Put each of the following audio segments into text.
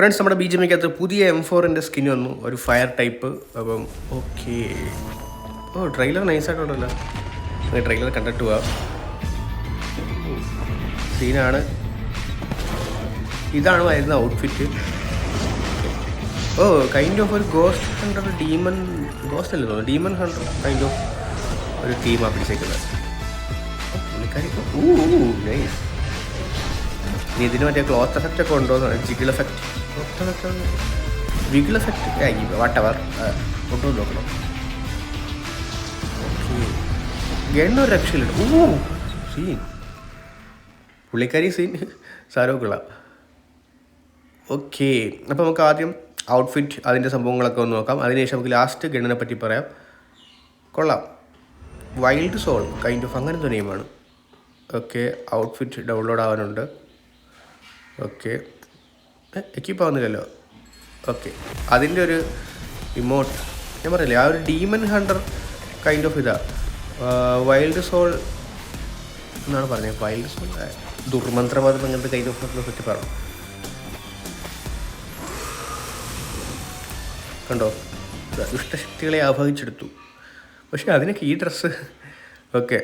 Friends നമ്മുടെ B J അകത്ത് പുതിയ എം ഫോറിന്റെ സ്കിൻ വന്നു. ഒരു ഫയർ ടൈപ്പ് അപ്പം ഓക്കെ ഓ ട്രെയിലർ നൈസായിട്ടുണ്ടല്ലോ ട്രെയിലർ കണ്ടിട്ട് പോവാം. സീനാണ് ഇതാണ് വരുന്ന ഔട്ട്ഫിറ്റ് ഓ കൈൻഡ് ഓഫ് ഒരു ഗോസ്റ്റ് ഹണ്ടർ ഡീമൺ ഗോസ്റ്റ് അല്ലേ തോന്നുന്നു? ഡീമൺ ഹണ്ടർ കൈൻഡ് ഓഫ് ഒരു ടീമാണ് പിടിച്ചേക്കുന്നത്. ഓ, പുള്ളിക്കാരി നൈസ് ഇനി ഇതിന് മറ്റേ ക്ലോത്ത് എഫക്റ്റ് ഒക്കെ ഉണ്ടോ jiggle effect cloth effect effect whatever കൊണ്ടുവന്ന് നോക്കണം. ഗണ്ണൊരു രക്ഷയില്ല ഓ സീൻ പുള്ളിക്കാരി സീൻ സാരോ കൊള്ളാം ഓക്കെ അപ്പോൾ നമുക്ക് ആദ്യം ഔട്ട്ഫിറ്റ് അതിന്റെ സംഭവങ്ങളൊക്കെ ഒന്ന് നോക്കാം. അതിനുശേഷം നമുക്ക് ലാസ്റ്റ് ഗണ്ണിനെ പറ്റി പറയാം. കൊള്ളാം. വൈൽഡ് സോൾ കൈൻഡ് ഓഫ് അങ്ങനത്തെ നെയിമാണ് ഓക്കെ ഔട്ട്ഫിറ്റ് ഡൗൺലോഡ് ആവാനുണ്ട്. ഓക്കെ. എക്യൂപ്പ് ആവുന്നില്ലല്ലോ ഓക്കെ. അതിന്റെ ഒരു ഇമോട്ട് ഞാൻ പറയില്ലേ ആ ഒരു ഡീമൻ ഹണ്ടർ കൈൻഡ് ഓഫ് ഇതാ. വൈൽഡ് സോൾ എന്നാണ് പറഞ്ഞത്. വൈൽഡ് സോൾ ദുർമന്ത്രവാദം അങ്ങനത്തെ കൈൻഡ് ഓഫ് ഹണ്ടറിനെ പറ്റി പറഞ്ഞു കണ്ടോ? ദുഷ്ടശക്തികളെ ആഭ്യസിച്ചെടുത്തു പക്ഷേ അതിനൊക്കെ ഈ ഡ്രസ്സ് ഓക്കെ.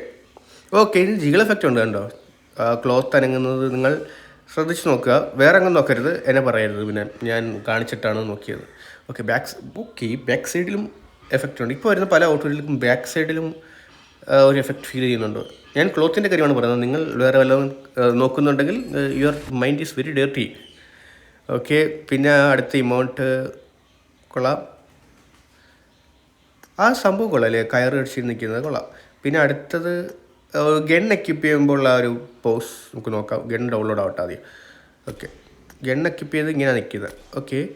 ഓക്കെ ഇതിന് ജിഗിൾ എഫക്റ്റ് ഉണ്ട് കണ്ടോ? ക്ലോത്ത് അനങ്ങുന്നത് നിങ്ങൾ ശ്രദ്ധിച്ച് നോക്കുക. വേറെ അങ്ങ് നോക്കരുത്. എന്നെ പറയരുത്. പിന്നെ ഞാൻ കാണിച്ചിട്ടാണ് നോക്കിയത്. ഓക്കെ ബാക്ക് ഓക്കെ ബാക്ക് സൈഡിലും എഫക്റ്റ് ഉണ്ട്. ഇപ്പോൾ വരുന്ന പല ഓട്ടോയിലും ബാക്ക് സൈഡിലും ഒരു എഫക്റ്റ് ഫീൽ ചെയ്യുന്നുണ്ട്. ഞാൻ ക്ലോത്തിന്റെ കാര്യമാണ് പറയുന്നത്. നിങ്ങൾ വേറെ വല്ലതും നോക്കുന്നുണ്ടെങ്കിൽ your mind is very dirty okay പിന്നെ അടുത്ത ഇമൗണ്ട് കൊള്ളാം. ആ സംഭവം കൊള്ളാം അല്ലേ? കയറ് അടിച്ചിരുന്നിരിക്കുന്നത് കൊള്ളാം. പിന്നെ അടുത്തത് ഗൺ എക്യുപ്പ് ചെയ്യുമ്പോൾ ഉള്ള ഒരു പോസ് നമുക്ക് നോക്കാം. ഗൺ ഡൗൺലോഡ് ആവട്ടെ ആദ്യം. ഓക്കെ ഗൺ എക്യുപ്പ് ചെയ്ത് ഇങ്ങനെ നിൽക്കുന്നത് ഓക്കെ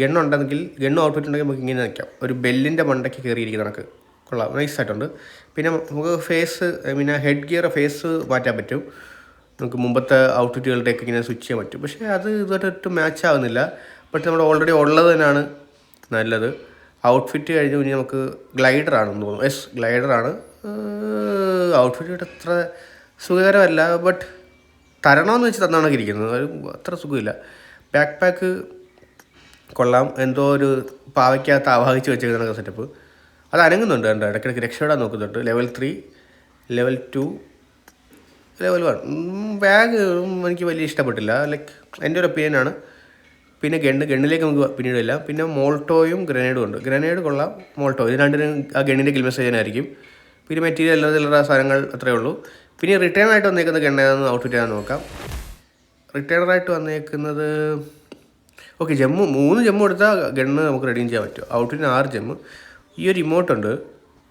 ഗൺ ഉണ്ടെങ്കിൽ ഗൺ ഔട്ട്ഫിറ്റ് ഉണ്ടെങ്കിൽ നമുക്ക് ഇങ്ങനെ നിൽക്കാം. ഒരു ബെല്ലിന്റെ മണ്ടയ്ക്ക് കയറിയിരിക്കുന്ന നമുക്ക് കൊള്ളാം. നൈസ് ആയിട്ടുണ്ട്. പിന്നെ നമുക്ക് ഫേസ് പിന്നെ ഹെഡ് ഗിയർ ഫേസ് മാറ്റാൻ പറ്റും. നമുക്ക് മുമ്പത്തെ ഔട്ട്ഫിറ്റുകളുടെയൊക്കെ ഇങ്ങനെ സ്വിച്ച് ചെയ്യാൻ പറ്റും. പക്ഷേ അത് ഇതുമായിട്ട് മാച്ച് ആവുന്നില്ല. ബട്ട് നമ്മൾ ഓൾറെഡി ഉള്ളത് തന്നെയാണ് നല്ലത്. ഔട്ട്ഫിറ്റ് കഴിഞ്ഞ് ഇനി നമുക്ക് ഗ്ലൈഡറാണെന്ന് തോന്നുന്നു. യെസ് ഗ്ലൈഡറാണ് ഔട്ട്ഫിറ്റ് അത്ര സുഖകരമല്ല ബട്ട് തരണമെന്ന് വെച്ച് തന്നാണ് ഇരിക്കുന്നത്. അത്ര സുഖമില്ല. ബാക്ക് പാക്ക് കൊള്ളാം. എന്തോ ഒരു പാവയ്ക്കകത്ത് ആവാഹിച്ച് വെച്ചേക്കുന്ന സെറ്റപ്പ് അത് അനങ്ങുന്നുണ്ട് കണ്ടോ? ഇടയ്ക്കിടയ്ക്ക് രക്ഷപ്പെടാൻ നോക്കുന്നുണ്ട്. Level three level two level one bag എനിക്ക് വലിയ ഇഷ്ടപ്പെട്ടില്ല. ലൈക്ക് എന്റെ ഒരു ഒപ്പീനിയനാണ് പിന്നെ ഗണ്ണ് ഗണ്ണിലേക്ക് നമുക്ക് പിന്നീട് ഇല്ല പിന്നെ മോൾട്ടോയും ഗ്രനേഡും ഉണ്ട്. ഗ്രനേഡ് കൊള്ളാം മോൾട്ടോ. ഇത് രണ്ടിനും ആ ഗണ്ണിന്റെ ആയിരിക്കും പിന്നെ മെറ്റീരിയൽ അല്ലാതെ ചില്ലറ സാധനങ്ങൾ അത്രയേ ഉള്ളൂ. പിന്നെ റിട്ടേൺ ആയിട്ട് വന്നേക്കുന്ന ഗണ്ണേന്ന് ഔട്ട്ഫിറ്റ് ചെയ്യാൻ നോക്കാം. റിട്ടേണറായിട്ട് വന്നേക്കുന്നത് ഓക്കെ ജമ്മു മൂന്ന് ജമ്മു എടുത്താൽ ഗണ്ണ് നമുക്ക് റെഡീം ചെയ്യാൻ പറ്റും. ഔട്ട്ഫിറ്റിന് ആറ് ജമ്മ് ഈ ഒരു ഇമോട്ട് ഉണ്ട്.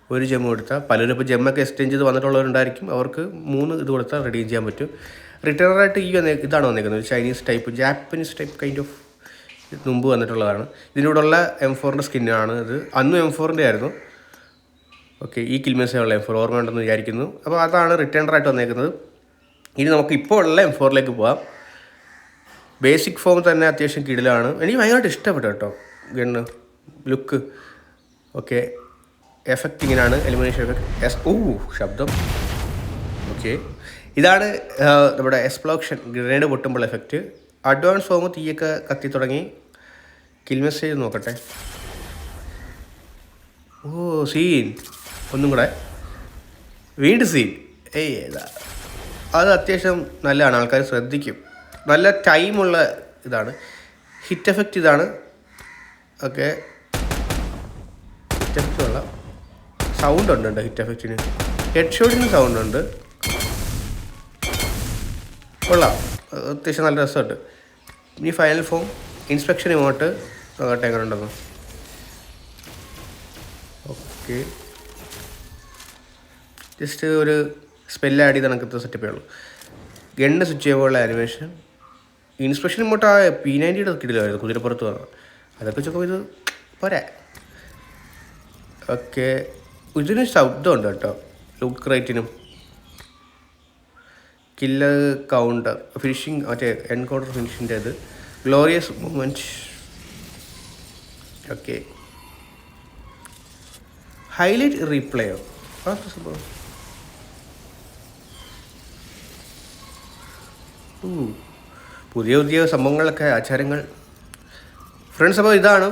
ഒരു ജമ്മു എടുത്താൽ പലരും ഇപ്പോൾ ജമ്മൊക്കെ എക്സ്ചേഞ്ച് ചെയ്ത് വന്നിട്ടുള്ളവരുണ്ടായിരിക്കും. അവർക്ക് മൂന്ന് ഇത് കൊടുത്താൽ റെഡീം ചെയ്യാൻ പറ്റും. റിട്ടേണറായിട്ട് ഈ വന്നേ ഇതാണ് വന്നേക്കുന്നത്. Chinese type Japanese type kind of മുമ്പ് വന്നിട്ടുള്ളതാണ്. ഇതിനോടുള്ള എം ഫോറിന്റെ സ്കിന്നാണ് ഇത്. അന്നും എം ഫോറിന്റെ ആയിരുന്നു. ഓക്കെ ഈ കിൽമേസയുള്ള എം ഫോർ ഓർമ്മ ഉണ്ടെന്ന് വിചാരിക്കുന്നു. അപ്പോൾ അതാണ് റിട്ടേണറായിട്ട് വന്നേക്കുന്നത്. ഇനി നമുക്ക് ഇപ്പോൾ ഉള്ള എം ഫോറിലേക്ക് പോകാം ബേസിക് ഫോം തന്നെ അത്യാവശ്യം കിടിലാണ്. എനിക്ക് ഭയങ്കരമായിട്ട് ഇഷ്ടപ്പെട്ടു കേട്ടോ ഗണ്ണ് ലുക്ക് ഓക്കെ എഫക്റ്റ് ഇങ്ങനെയാണ്. എലിമിനേഷൻ എഫക്റ്റ് എസ് ഓ ശബ്ദം. ഓക്കെ ഇതാണ് നമ്മുടെ എക്സ്പ്ലോഷൻ ഗ്രനേഡ് പൊട്ടുമ്പോൾ എഫക്റ്റ് അഡ്വാൻസ് ഫോം തീയൊക്കെ കത്തി തുടങ്ങി. കിൽ മെസ്സേജ് നോക്കട്ടെ. Oh scene. ഒന്നും കൂടെ. വീണ്ടും സീൻ. ഏയ് ഏതാ. അത് അത്യാവശ്യം നല്ലതാണ്. ആൾക്കാർ ശ്രദ്ധിക്കും. നല്ല ടൈമുള്ള ഇതാണ്. ഹിറ്റ് എഫക്റ്റ് ഇതാണ്. ഓക്കെ. ഹിറ്റ് എഫക്റ്റ് ഉള്ള സൗണ്ട് ഉണ്ട് ഉണ്ട് ഹിറ്റ് എഫക്റ്റിന് ഹെഡ് ഷോട്ടിന് സൗണ്ട് ഉണ്ട്. കൊള്ളാം. അത്യാവശ്യം നല്ല രസമുണ്ട്. ഇനി ഫൈനൽ ഫോം ഇൻസ്പെക്ഷൻ ഇങ്ങോട്ട് നോക്കട്ടെ എങ്ങനെ ഉണ്ടെന്ന് ഓക്കെ ജസ്റ്റ് ഒരു സ്പെല്ല് ആഡ് ചെയ്ത് കണക്കത്തെ സെറ്റപ്പേ ഉള്ളൂ ഗണ്ണ് സ്വിച്ച് ചെയ്യുമ്പോഴുള്ള ആനിമേഷൻ ഇൻസ്പെക്ഷൻ ഇങ്ങോട്ട് ആ പി നയന്റിയുടെ കിട്ടില്ലായിരുന്നു കുതിരപ്പുറത്ത് വന്നത് അതൊക്കെ ചോക്കുമ്പോൾ ഇത് പോരാ. ഓക്കെ ഇതിന് ശബ്ദമുണ്ട് കേട്ടോ. ലുക്ക് റേറ്റിനും കില്ലർ കൗണ്ടർ ഫിനിഷിങ് മറ്റേ എൻകൗണ്ടർ ഫിനിഷിന്റെ ഇത്. ഗ്ലോറിയസ് മൂമെന്റ് ഓക്കെ ഹൈലൈറ്റ് റീപ്ലേയോ. പുതിയ പുതിയ സംഭവങ്ങളൊക്കെ ആചാരങ്ങൾ. ഫ്രണ്ട്സ് അപ്പോൾ ഇതാണ്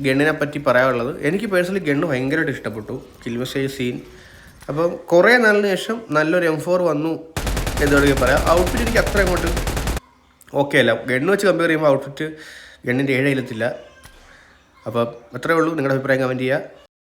ഗണ്ണിനെ പറ്റി പറയാനുള്ളത്. എനിക്ക് പേഴ്സണലി ഗണ്ണ് ഭയങ്കരമായിട്ട് ഇഷ്ടപ്പെട്ടു. കിൽമസേജ് സീൻ അപ്പം കുറേ നാളിന് ശേഷം നല്ലൊരു എം ഫോർ വന്നു. എന്ന് വേണമെങ്കിൽ പറയാം. ഔട്ട്ഫിറ്റ് എനിക്ക് അത്ര അങ്ങോട്ട് ഓക്കെ അല്ല. ഗണ്ണ് വെച്ച് കമ്പയർ ചെയ്യുമ്പോൾ ഔട്ട്ഫിറ്റ് ഗണ്ണിന്റെ ഏഴ് ഇല്ലത്തില്ല അപ്പം അത്രേ ഉള്ളൂ. നിങ്ങളുടെ അഭിപ്രായം കമന്റ് ചെയ്യുക.